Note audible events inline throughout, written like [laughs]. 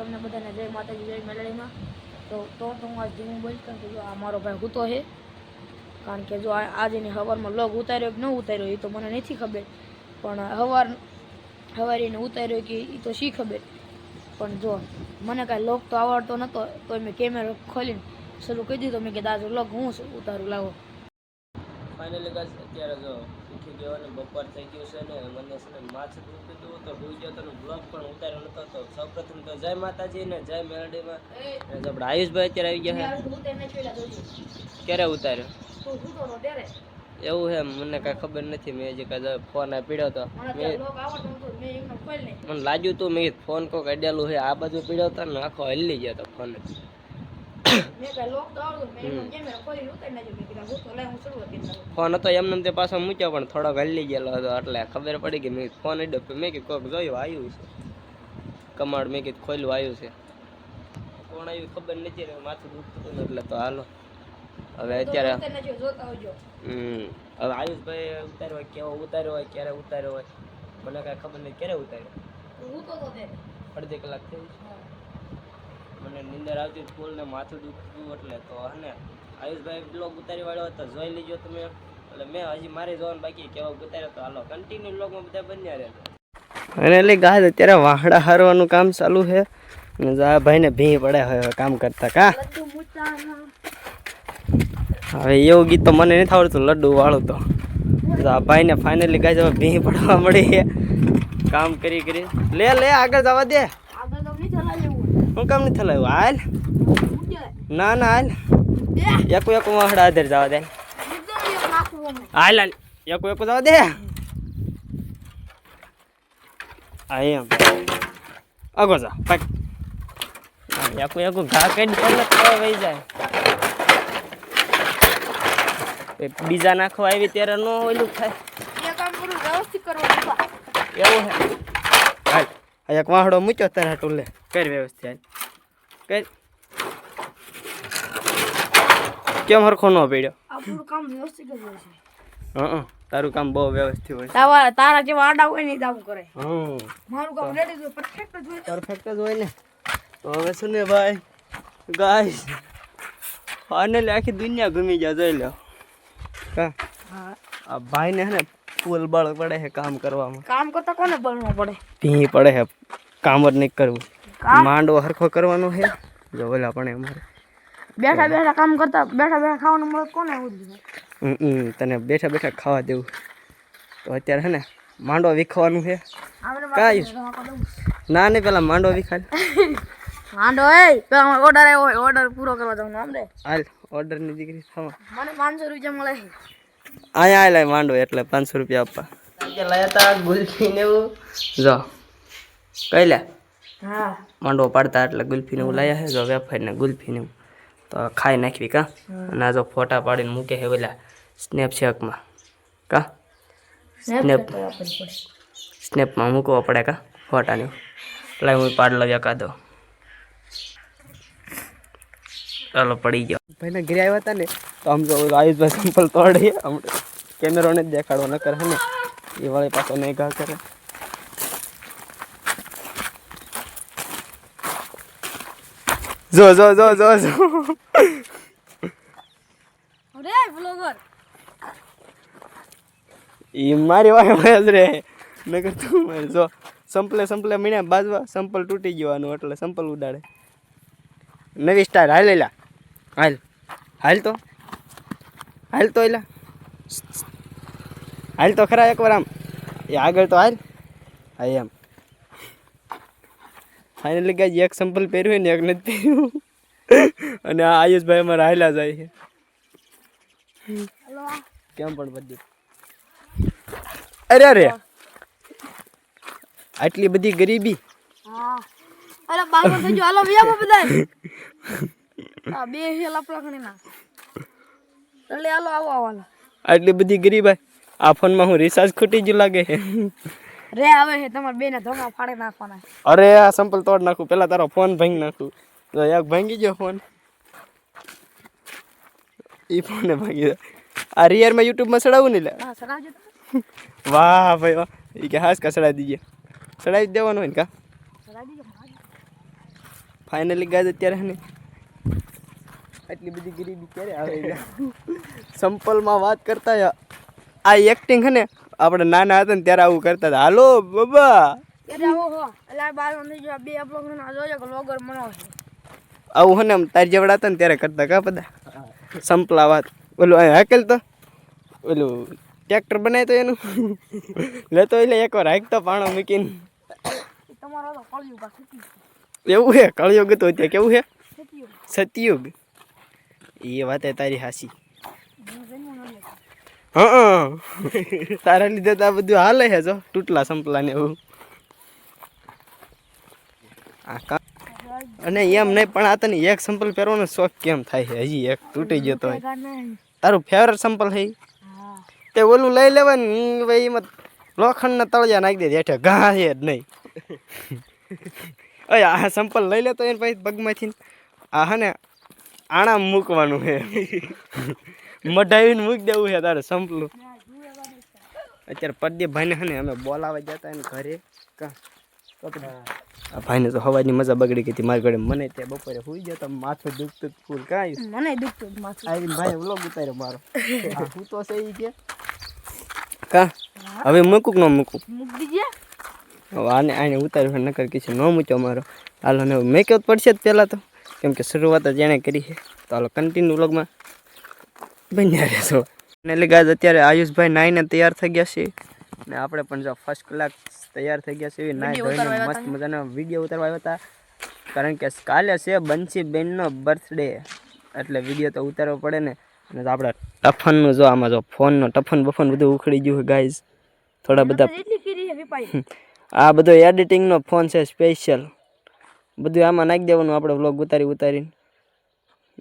તમને બધાને જય માતાજી, જય મેલડીમાં તો તો હું આજ ધીમું બોલીશ કારણ કે જો આ મારો ભાઈ હૂતો છે, કારણ કે જો આ- આજે એની હવારમાં લોગ ઉતાર્યો કે ન ઉતાર્યો એ તો મને નથી ખબર. પણ સવાર હવારે એને ઉતાર્યો કે એ તો શી ખબર. પણ જો મને કાંઈ લોક તો આવડતો નહોતો તો મેં કેમેરો ખોલીને શરૂ કરી દીધો. મેં કે દાદો લોગ હું ઉતારું, લાવો. ફાઇનલી ગાઈસ અત્યારે જો ઉઠી ગયો અને બપોર થઈ ગયું છે ને મને છે ને માથું દુખતું હતું. તો હોઈ ગયો તો બ્લોગ પણ ઉતાર્યો નતો. તો સૌપ્રથમ તો જય માતાજી ને જય મેલડીમાં. આપણે આયુષભાઈ અત્યારે આવી ગયા છે. ક્યારે ઉતાર્યો? એવું છે મને કાંઈ ખબર નથી. મેં હજી કાંઈ ફોન પીડ્યો હતો મેં મને લાગ્યું તું મેં ફોન કોક અડેલું છે. આ બાજુ પીડ્યો હતો ને આખો હલી ગયો તો ફોન ફોન હતો એમને એમ તે પાછો મૂક્યો પણ થોડોક હલી ગયેલો હતો એટલે ખબર પડી કે મેં કીધું ફોન અડ્યો તો મેં કીધું કોક જોયું આવ્યું છે કમાડ મેં કીધું ખોલ્યું આવ્યું છે કોણ આવ્યું ખબર નથી ને માથું દુખતું હતું ને એટલે તો હાલો હવે અત્યારે હમ હવે આયુષભાઈ ઉતાર્યો હોય કેવો ઉતાર્યો હોય ક્યારે ઉતાર્યો હોય મને કાંઈ ખબર નહીં ક્યારે ઉતાર્યો અડધી કલાક થઈ મને નિંદર આવતી ફૂલ ને માથું દુખતું એટલે તો હને આયુષભાઈ બ્લોગ ઉતારી વાળો હતો જોઈ લીજો તમે. એટલે મેં હજી મારે જોવાનું બાકી કેવો ઉતાર્યો તો હાલો કન્ટિન્યુ બ્લોગમાં બધા બન્યા રહે અને એટલે ગાય અત્યારે વાહડા હારવાનું કામ ચાલુ છે. અને જો આ ભાઈને ભી પડે હવે કામ કરતા કા? હવે એવું ગીત તો મને નથી આવડતું લડ્ડુ વાળું તો. આ ભાઈને ફાઇનલી ગાય હવે ભી પડવા મળી છે કામ કરી કરી. લે લે આગળ જવા દે. હું કામ નથી થલાવ્યું હાલ. ના ના હાલ. એકું એકું વાહડા આધાર જવા દે. હાલ હાલ. એકું એકું જવા દે. એમ. આગો જા પાક. એકું એકું ઘા કરી એટલે તો વહી જાય. બીજા નાખવા આવી ત્યારે ન ઓલું થાય. એવું હે. એક વાહડો મૂક્યો તારે હાટું લે. કર વ્યવસ્થિત હાલ. કર. કેમ હરખો ન પડ્યો? આપણું કામ વ્યવસ્થિત જ હોય છે. હં તારું કામ બહુ વ્યવસ્થિત હોય તારા તારા જેવા આડા હોય ને દાવું કરે. હં મારું કામ રેડી હોય પરફેક્ટ જ હોય. પરફેક્ટ જ હોય ને. તો હવે શું ને ભાઈ ગાઈસ ફાઇનલી આખી દુનિયા ઘૂમી ગયા જોઈ લો. કા? હા. આ ભાઈને હે ને ફૂલ બળ પડે છે કામ કરવામાં. કામ કરતા કોને બળવું પડે? ભી પડે છે. કામ જ નહીં કરવું. માંડવો હરખો કરવાનો છે. જો ઓલા પણ અમારે બેઠા બેઠા કામ કરતા બેઠા બેઠા ખાવાનું મળે કોને હમ, તને બેઠા બેઠા ખાવા દેવું. તો અત્યારે હે ને માંડવો વિખવાનું છે. કાંઈ ના નહીં પેલા માંડવો વિખાય. માંડો એ પેલા ઓર્ડર આવ્યો ઓર્ડર પૂરો કરવા જવાનું આમ રે હાલ ઓર્ડરની દીકરી થવા મને પાંચસો રૂપિયા મળે અહીંયા આવેલા માંડો એટલે પાંચસો રૂપિયા આપવા. લાયા તા ગુલ્ફી ને એવું? જો કઈ લે? હા. માંડવો પાડતા એટલે ગુલ્ફી ને એવું લાયા છે. જો વેફાઈ ને ગુલ્ફી ને એવું. તો ખાઈ નાખવી કા? અને આ જો ફોટા પાડીને મૂકે છે ઓલા સ્નેપચેટમાં કા? સ્નેપ સ્નેપમાં મૂકવો પડે કા? ફોટાને એટલે હું પાડ લઉં એકાદો ચાલો પડી ગયો. ભાઈને ઘરે આવ્યા હતા ને તો આમ જો આયુષભાઈ સિમ્પલ તોડીએ આમ કેમેરોને જ દેખાડો ન કરે ને એ વાળી પાછો નહીં ઘા કરે. જો જો જો જો જો. અરે બ્લોગર ઈ મારી વાય જ રે. નકર તું મારે જો સંપલે સંપલે મીણ્યા બાજવા સંપલ તૂટી ગયું એટલે સંપલ ઉડાડે. નવી સ્ટાર હાલ એલા હાલ. હાલ તો. હાલ તો એલા. હાલ તો ખરા એકવાર આમ. એ આગળ તો હાલ. હા એમ. ફાઇનલી ગાય એક સંપલ પહેર્યું હોય ને એક નથી પહેર્યું. અને આ આયુષભાઈ અમારા હાલ્યા જાય છે. કેમ પણ બધું. અરે અરે. આટલી બધી ગરીબી. હા. અરે બાર તો જો હાલો વિયા બધા [laughs] આ બે હેલા પ્લગણી ના એટલે હાલો આવો આવો હાલો. આટલી બધી ગરીબાઈ આ ફોનમાં હું રિચાર્જ ખૂટી ગયું લાગે. રે આવે છે તમાર બે ધોમા ફાડી નાખવાના. અરે આ સંપલ તોડ નાખું. પેલા તારો ફોન ભાંગી નાખું. તો એક ભાંગી ગયો ફોન એ ફોને ભાંગી ગયો. આ રિયરમાં યુટ્યુબમાં ચડાવું ને લે? હા વાહ ભાઈ વાહ. એ કે હાસ કા ચડાવી દીજે. ચડાવી દેવાનો હોય ને કા? સડાવી દીજો ફાઇનલી ગાય અત્યારે ને. આટલી બધી ગરીબી ક્યારે આવે સંપલમાં વાત કરતા આ એક્ટિંગ હે ને આપણે નાના હતા ને ત્યારે આવું કરતા હતા. હાલો બાબા. આવું હે ને આમ તારી જેવડા હતા ને ત્યારે કરતા કા બધા? સંપલા વાત. ઓલું અહીં હાકેલ તો. ઓલું ટ્રેક્ટર બનાય તો એનું. લેતો એટલે એકવાર હાકતો પાણો મૂકીને. તમારો એવું હે કળિયુગ તો ત્યાં કેવું હે? સતીયુગ. સતયુગ. એ વાત એ તારી હાસી હું હા [laughs] તારા લીધે તો આ બધું હાલે છે જો તૂટલા સંપલા ને એવું. આ કા અને એમ નહીં પણ આ તને એક સંપલ પહેરવાનો શોખ કેમ થાય છે? હજી એક તૂટી ગયો તો તારું ફેવરેટ સંપલ છે તે ઓલું લઈ લેવાય ને ભાઈ એમાં લોખંડના તળિયા નાખી દે હેઠે ઘા છે જ નહીં. [laughs] અરે આ સંપલ લઈ લેતો એને પછી પગમાંથી આ હા ને આણા મૂકવાનું છે મઢાવીને મૂકી દેવું છે તારે સંપલું. અત્યારે પ્રદીપભાઈને હે ને અમે બોલાવા જતા ને ઘરે. કા? આ ભાઈને તો હવાની મજા બગડી ગઈ હતી. મારી ઘરે મને તે બપોરે સુઈ જતો માથું દુખતું ફૂલ કાંઈ. મને દુખતું માથું. ભાઈ વ્લોગ ઉતાર્યો મારો. હું તો છે ઈ કે. કા? હવે મૂકું કે ન મૂકું? મૂક દીજે હવે આને આને ઉતાર્યું નકર କିଛି ન મૂક્યો મારો. હાલો ને મેં જ પડશે જ પહેલાં તો. કેમ કે શરૂઆત જ એણે કરી છે. તો હાલો કન્ટિન્યુ વ્લોગમાં બન્યા રહેશો અને એટલે ગાય અત્યારે આયુષભાઈ નાઈને તૈયાર થઈ ગયા છે. ને આપણે પણ જો ફર્સ્ટ કલાક તૈયાર થઈ ગયા છે. નાઈ ધોઈને મસ્ત મજાનો વીડિયો ઉતારવા આવ્યા હતા. કારણ કે કાલે છે બંસી બેનનો બર્થડે એટલે વીડિયો તો ઉતારવો પડે ને. અને આપણે ટફનનું જો આમાં જો ફોનનો ટફન બફન બધું ઉખડી ગયું ગાઈઝ થોડા બધા આ બધો એડિટિંગનો ફોન છે સ્પેશિયલ બધું આમાં નાખી દેવાનું આપણે વ્લોગ ઉતારી ઉતારીને.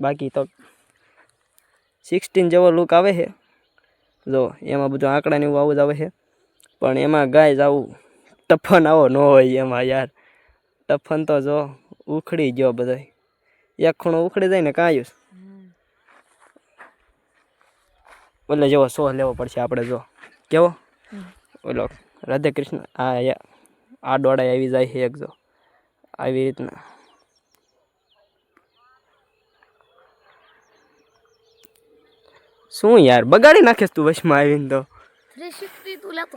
બાકી તો સિક્સટીન જેવો લુક આવે છે. જો એમાં બધું આંકડા ને એવું આવું જ આવે છે. પણ એમાં ગાય આવું ટફન આવો ન હોય એમાં યાર. ટફન તો જો ઉખડી ગયો બધો એક ખૂણો ઉખડી જાય ને કાંઈ એટલે જેવો સો લેવો પડશે આપણે જો. કેવો? ઓલો રાધે કૃષ્ણ આ યા- આ દોડાય આવી જાય છે એક જો. આવી રીતના. શું યાર બગાડી નાખેસ તું વચમાં આવીને તો. થ્રી સિક્સટી તું લેતો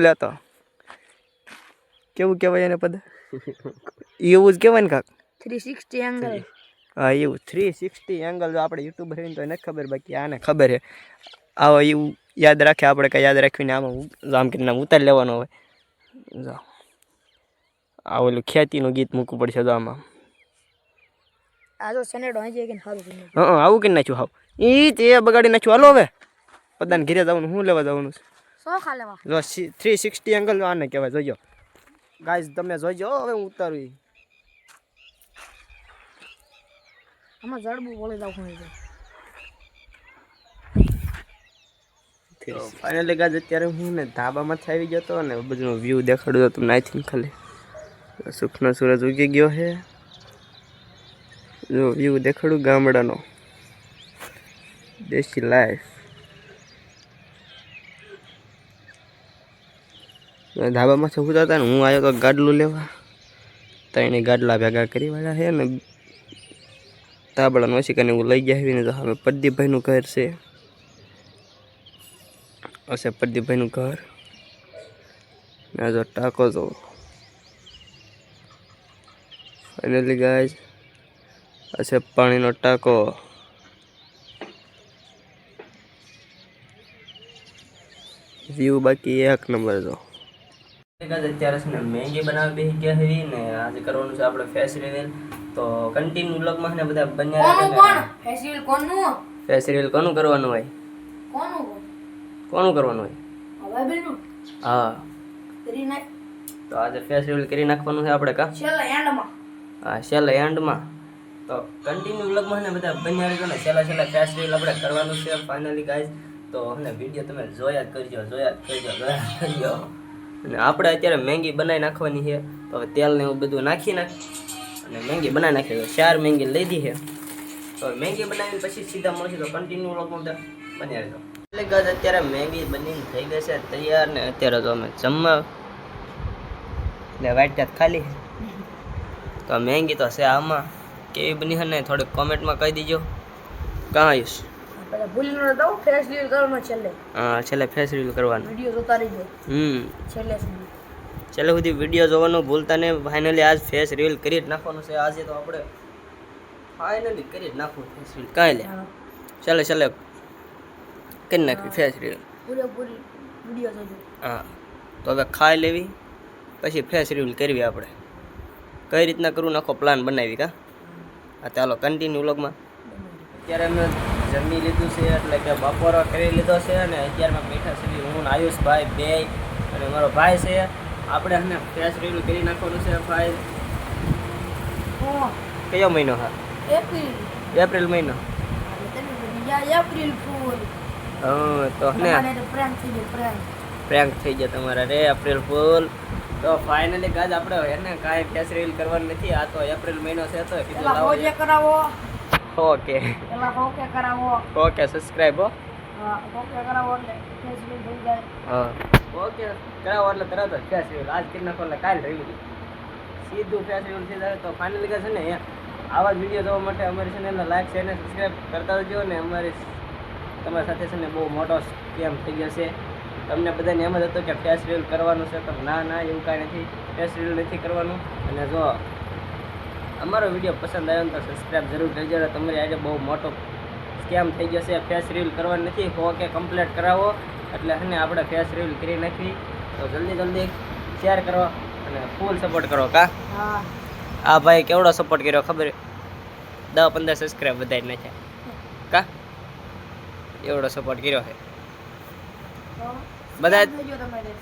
નતો કેવું કહેવાય એને પદ? એવું જ કહેવાય ને કાક. થ્રી સિક્સટી એંગલ હા એવું. થ્રી સિક્સટી એંગલ જો આપણે યુટ્યુબર રહીને તો નથી ખબર બાકી આને ખબર છે. આવો એવું યાદ રાખે આપણે કંઈ યાદ રાખીને આમાં આમ કરીને ઉતારી લેવાનો હોય જો. આ ઓલું ખ્યાતિનું ગીત મૂકવું પડશે તો આમાં. આવું કરી નાખ્યું હાવ. એ તે બગાડી નાખ્યું. હાલો હવે. પદાને ઘેરે જવાનું શું લેવા જવાનું છે. જો થ્રી સિક્સટી એંગલ આને કહેવાય જોજો. ગાઈઝ તમે જોજો હવે હું ઉતારું ઈ. આમાં જડબું બોલી દઉં ફાઇનલી ગાજ અત્યારે હું ને ધાબામાંથી આવી ગયો હતો અને બધું વ્યૂ દેખાડ્યો તમને આઈ ખાલી. સુખનો સૂરજ ઉગી ગયો છે જો વ્યૂ દેખાડું ગામડાનો. દેશી લાઈફ ધાબામાંથી ઉતરતા હતા ને હું આવ્યો તો ગાડલું લેવા. ત્રણે ગાડલા ભેગા કરી વાળા છે ને તાબડાનું ઓછી કરીને હું લઈ ગયા ને તો હવે પ્રદીપભાઈનું ઘર છે. હશે પ્રદીપભાઈનું ઘર. ને જો ટાંકો જો ફાઇનલી ગાય હશે પાણીનો ટાંકો. વ્યૂ બાકી એક નંબર જો. અત્યારે છે ને મેગી બનાવી બેસી ગયા છે ને આજે કરવાનું છે આપણે ફેસ રિવીલ તો કન્ટિન્યુ બ્લોગમાં ને બધા બન્યા કોણ? ફેસ્ટિવલ કોનું? ફેસ રિવીલ કોનું કરવાનું હોય? કોનું કોનું કરવાનું હોય? હવે બિલનું હા. કરી નાખ. તો આજે ફેસ રિવીલ કરી નાખવાનું છે આપણે કા? છેલ્લે એન્ડમાં. છેલ્લે એન્ડમાં. તો કન્ટિન્યુ વ્લોગમાં ને બધા બન્યા રહેજો ને. છેલ્લા છેલ્લા ફેસ રીલ આપણે કરવાનું છે ફાઇનલી ગાઈઝ તો ને વીડિયો તમે જોયા જ કરજો, જોયા જ કરજો, જોયા જ કરજો. અને આપણે અત્યારે મેંગી બનાવી નાખવાની છે. તો હવે તેલ ને એવું બધું નાખી નાખ. અને મેંગી બનાવી નાખી. ચાર મેંગી દી છે. તો મેંગી બનાવીને પછી સીધા મળશે. તો કન્ટિન્યુ બધા બન્યા રહેજો. એટલે ગાઈઝ અત્યારે મેંગી બનીને થઈ ગઈ છે. તૈયાર ને અત્યારે તો અમે જમવા એટલે વાટ ખાલી તો મહેંગી તો છે આમાં. કેવી બની હે ને થોડીક કોમેન્ટમાં કહી દીજો. કાં આયુષ? ભૂલી ન દઉં ફેસ કરવાનો છેલ્લે. હા છેલ્લે ફેસ રિવીલ કરવાનું. વીડિયો જોતા રહીજો હમ. છેલ્લે સુધી. છેલ્લે સુધી વીડિયો જોવાનું ભૂલતા ને ફાઇનલી આજ ફેસ રિવીલ કરી જ નાખવાનું છે. આજે તો આપણે ફાઇનલી કરી જ નાખવું ફેસ રીલ કાંઈ લે. ચાલે છેલ્લે કરી નાખવી ફેસ રિવીલ પૂરેપૂરી વીડિયો જોજો. હા. તો હવે ખાઈ લેવી પછી ફેસ રિવીલ કરવી આપણે. કઈ રીતના કરવું નાખો પ્લાન બનાવી કા? હા ચાલો કન્ટિન્યુ વ્લોગમાં. અત્યારે અમે જમી લીધું છે એટલે કે બપોરો કરી લીધો છે અને અત્યારમાં બેઠા છે હું આયુષભાઈ બે અને મારો ભાઈ છે. આપણે એને ફેસ રિવીલ કરી નાખવાનું છે ભાઈ. કયો મહિનો હા? એપ્રિલ. એપ્રિલ મહિનો. April fool. હા તો ને પ્રેન્ક થઈ ગયા તમારા. રે એપ્રિલ ફૂલ. તો ફાઇનલી ગાજ આપણે એને કાંઈ ફેસ રિવીલ કરવાનું નથી. આ તો એપ્રિલ મહિનો છે તો કીધું લાવો હોજે કરાવો. ઓકે. હોકે કરાવો. ઓકે સબસ્ક્રાઇબ હો. હા હોકે કરાવો એટલે ફેસ લીવ થઈ જાય. હા. ઓકે કરાવો એટલે તરત જ ફેસ રિવીલ આજ કરી નાખો એટલે કાલ રિવીલ સીધું ફેસ રિવીલ થઈ જાય તો ફાઇનલી છે ને આવા જ વીડિયો જોવા માટે અમારી ચેનલને લાઈક શેર અને સબસ્ક્રાઈબ કરતા જજો ને અમારી તમારી સાથે છે ને બહુ મોટો સ્કેમ થઈ છે. તમને બધાને એમ જ હતું કે ફેસ રીલ કરવાનું છે તો ના ના એવું કાંઈ નથી. ફેસ રીલ નથી કરવાનું. અને જો અમારો વીડિયો પસંદ આવ્યો ને તો સબસ્ક્રાઈબ જરૂર કરજો. તમારી આજે બહુ મોટો સ્કેમ થઈ ગયો છે ફેસ રીલ કરવાનું નથી. ઓકે કમ્પ્લીટ કરાવો. એટલે હને આપણે ફેસ રીલ કરી નાખવી તો જલ્દી જલ્દી શેર કરો અને ફૂલ સપોર્ટ કરો કા? હા. આ ભાઈ કેવડો સપોર્ટ કર્યો ખબર? દસ પંદર સબસ્ક્રાઈબ બધાય નાખ્યા. કા? એવડો સપોર્ટ કર્યો છે બધા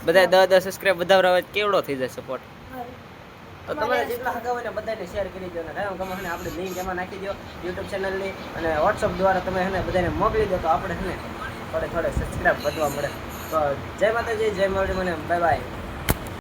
બધા દસ દસ સબસ્ક્રાઈબ બધા આવે કેવડો થઈ જાય સપોર્ટ તો તમારે જેટલા હગા હોય ને બધાને શેર કરી દો ને ગમે આપણે લિંક એમાં નાખી દો યુટ્યુબ ચેનલની અને વોટ્સઅપ દ્વારા તમે એને બધાને મોકલી દો તો આપણે છે ને થોડે થોડે સબસ્ક્રાઈબ વધવા મળે. તો જય માતાજી જય મળી મને બાય બાય